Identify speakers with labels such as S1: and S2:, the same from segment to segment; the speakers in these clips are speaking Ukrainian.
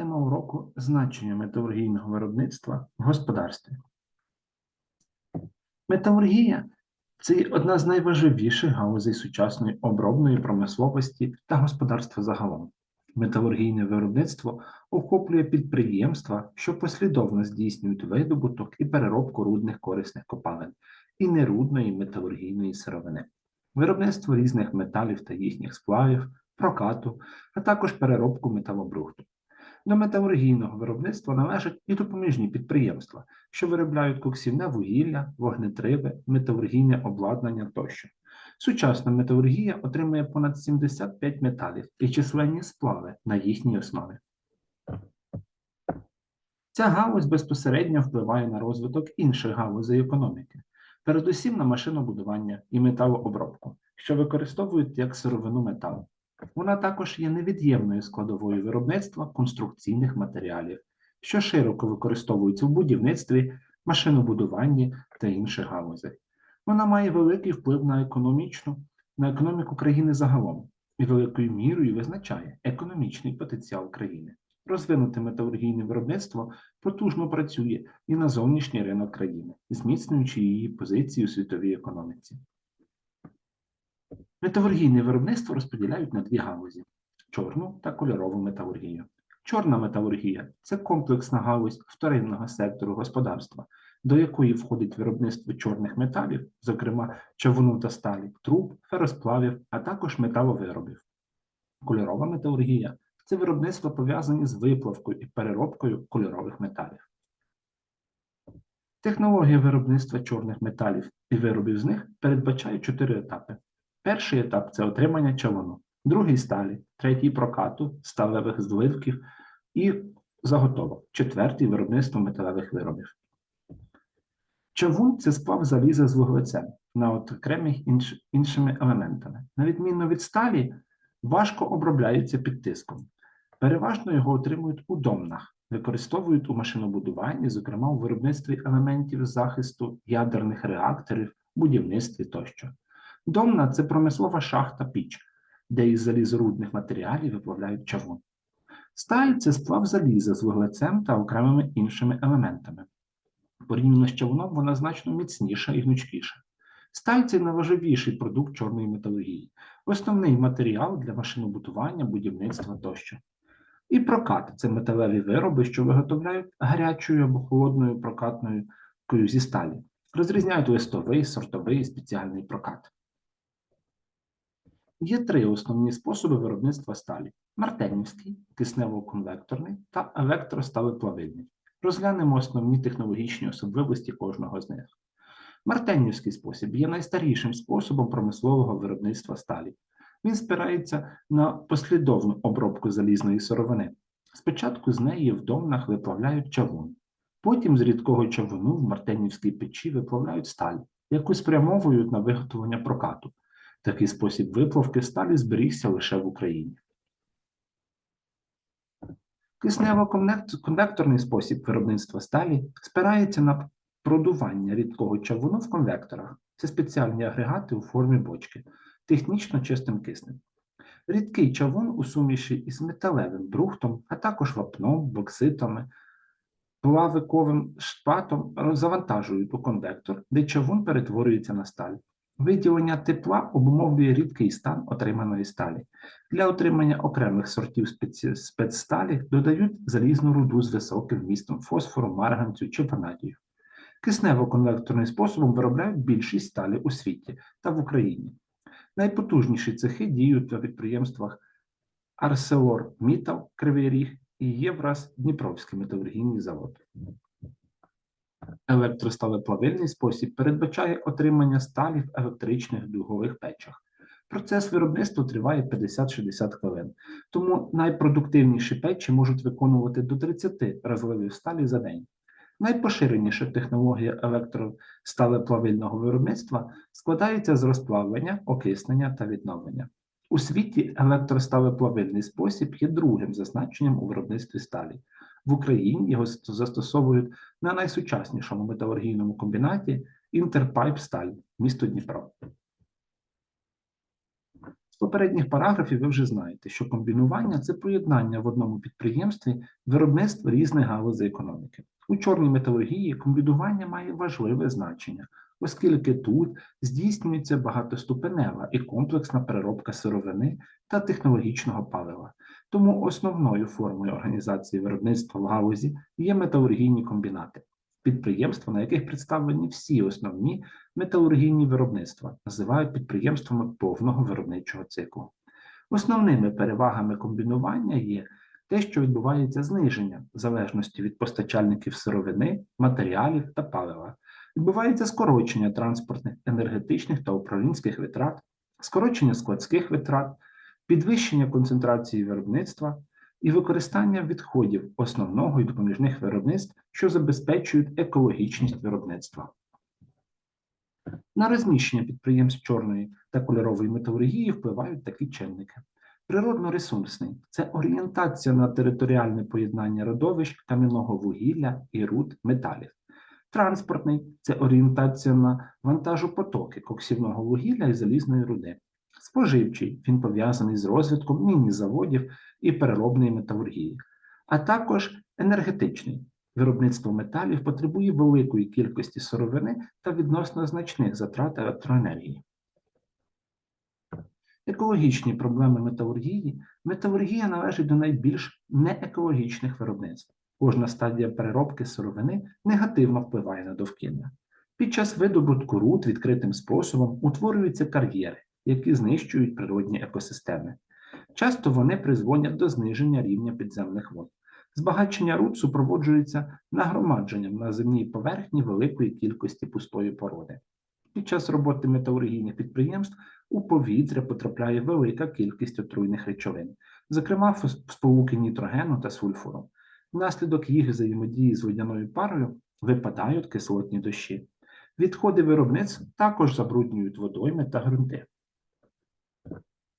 S1: Тема уроку значення металургійного виробництва в господарстві. Металургія це одна з найважливіших галузей сучасної обробної промисловості та господарства загалом. Металургійне виробництво охоплює підприємства, що послідовно здійснюють видобуток і переробку рудних корисних копалин і нерудної металургійної сировини, виробництво різних металів та їхніх сплавів, прокату, а також переробку металобрухту. До металургійного виробництва належать і допоміжні підприємства, що виробляють коксівне вугілля, вогнетриби, металургійне обладнання тощо. Сучасна металургія отримує понад 75 металів і численні сплави на їхній основі. Ця галузь безпосередньо впливає на розвиток інших галузей економіки, передусім на машинобудування і металообробку, що використовують як сировину метал. Вона також є невід'ємною складовою виробництва конструкційних матеріалів, що широко використовуються в будівництві, машинобудуванні та інших галузях. Вона має великий вплив на економічну, на економіку країни загалом і великою мірою визначає економічний потенціал країни. Розвинуте металургійне виробництво потужно працює і на зовнішній ринок країни, зміцнюючи її позиції у світовій економіці. Металургійне виробництво розподіляють на дві галузі чорну та кольорову металургію. Чорна металургія це комплексна галузь вторинного сектору господарства, до якої входить виробництво чорних металів, зокрема човуну та сталі, труб, феросплавів, а також металовиробів. Кольорова металургія це виробництво пов'язані з виплавкою і переробкою кольорових металів. Технологія виробництва чорних металів і виробів з них передбачає чотири етапи. Перший етап це отримання чавуну, другий сталі, третій прокату, сталевих зливків і заготовок, четвертий виробництво металевих виробів. Чавун це сплав заліза з вуглецем на окремих інш, іншими елементами. На відміну від сталі, важко обробляється під тиском. Переважно його отримують у домнах, використовують у машинобудуванні, зокрема у виробництві елементів захисту ядерних реакторів, будівництві тощо. Домна це промислова шахта піч, де із залізорудних матеріалів виплавляють чавун. Сталь це сплав заліза з вуглецем та окремими іншими елементами. Порівняно з чавуном вона значно міцніша і гнучкіша. Сталь це найважливіший продукт чорної металургії, основний матеріал для машинобудування, будівництва тощо. І прокат це металеві вироби, що виготовляють гарячою або холодною прокатною зі сталі. Розрізняють листовий, сортовий і спеціальний прокат. Є три основні способи виробництва сталі: мартенівський, киснево-конвекторний та електросталеплавильний. Розглянемо основні технологічні особливості кожного з них. Мартенівський спосіб є найстарішим способом промислового виробництва сталі. Він спирається на послідовну обробку залізної сировини. Спочатку з неї в домнах виплавляють чавун, потім з рідкого чавуну в мартенівській печі виплавляють сталь, яку спрямовують на виготовлення прокату. Такий спосіб виплавки сталі зберігся лише в Україні. Киснево-конвекторний спосіб виробництва сталі спирається на продування рідкого чавуну в конвекторах. Це спеціальні агрегати у формі бочки, технічно чистим киснем. Рідкий чавун у суміші із металевим брухтом, а також вапном, бокситами, плавиковим шпатом завантажують у конвектор, де чавун перетворюється на сталь. Виділення тепла обумовлює рідкий стан отриманої сталі. Для отримання окремих сортів спецсталі додають залізну руду з високим вмістом фосфору, марганцю чи ванадію. Киснево-конвекторним способом виробляють більшість сталі у світі та в Україні. Найпотужніші цехи діють на підприємствах ArcelorMittal Кривий Ріг і Євраз Дніпровський металургійний завод. Електросталеплавильний спосіб передбачає отримання сталі в електричних дугових печах. Процес виробництва триває 50-60 хвилин, тому найпродуктивніші печі можуть виконувати до 30 розливів сталі за день. Найпоширеніша технологія електросталеплавильного виробництва складається з розплавлення, окиснення та відновлення. У світі електросталеплавильний спосіб є другим зазначенням у виробництві сталі. В Україні його застосовують на найсучаснішому металургійному комбінаті Інтерпайп Сталь, місто Дніпро. З попередніх параграфів ви вже знаєте, що комбінування це поєднання в одному підприємстві виробництва різних галузей економіки. У чорній металургії комбінування має важливе значення, оскільки тут здійснюється багатоступенева і комплексна переробка сировини та технологічного палива. Тому основною формою організації виробництва в галузі є металургійні комбінати, підприємства, на яких представлені всі основні металургійні виробництва, називають підприємствами повного виробничого циклу. Основними перевагами комбінування є те, що відбувається зниження в залежності від постачальників сировини, матеріалів та палива. Відбувається скорочення транспортних, енергетичних та управлінських витрат, скорочення складських витрат, підвищення концентрації виробництва і використання відходів основного і допоміжних виробництв, що забезпечують екологічність виробництва. На розміщення підприємств чорної та кольорової металургії впливають такі чинники. Природно-ресурсний це орієнтація на територіальне поєднання родовищ кам'яного вугілля і руд металів. Транспортний це орієнтація на вантажопотоки коксівного вугілля і залізної руди. Споживчий він пов'язаний з розвитком міні-заводів і переробної металургії, а також енергетичний. Виробництво металів потребує великої кількості сировини та відносно значних затрат електроенергії. Екологічні проблеми металургії. Металургія належить до найбільш неекологічних виробництв. Кожна стадія переробки сировини негативно впливає на довкілля. Під час видобутку руд відкритим способом утворюються кар'єри, які знищують природні екосистеми. Часто вони призводять до зниження рівня підземних вод. Збагачення руд супроводжується нагромадженням на земній поверхні великої кількості пустої породи. Під час роботи металургійних підприємств у повітря потрапляє велика кількість отруйних речовин, зокрема сполуки нітрогену та сульфуру. Внаслідок їх взаємодії з водяною парою випадають кислотні дощі. Відходи виробництв також забруднюють водойми та ґрунти.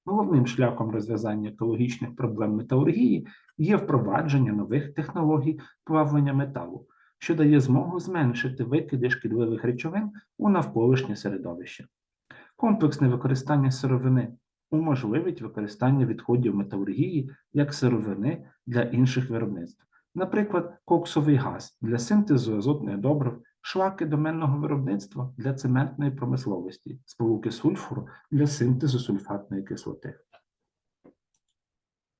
S1: Головним шляхом розв'язання екологічних проблем металургії є впровадження нових технологій плавлення металу, що дає змогу зменшити викиди шкідливих речовин у навколишнє середовище. Комплексне використання сировини уможливить використання відходів металургії як сировини для інших виробництв. Наприклад, коксовий газ для синтезу азотних добрив, шлаки доменного виробництва для цементної промисловості, сполуки сульфуру для синтезу сульфатної кислоти.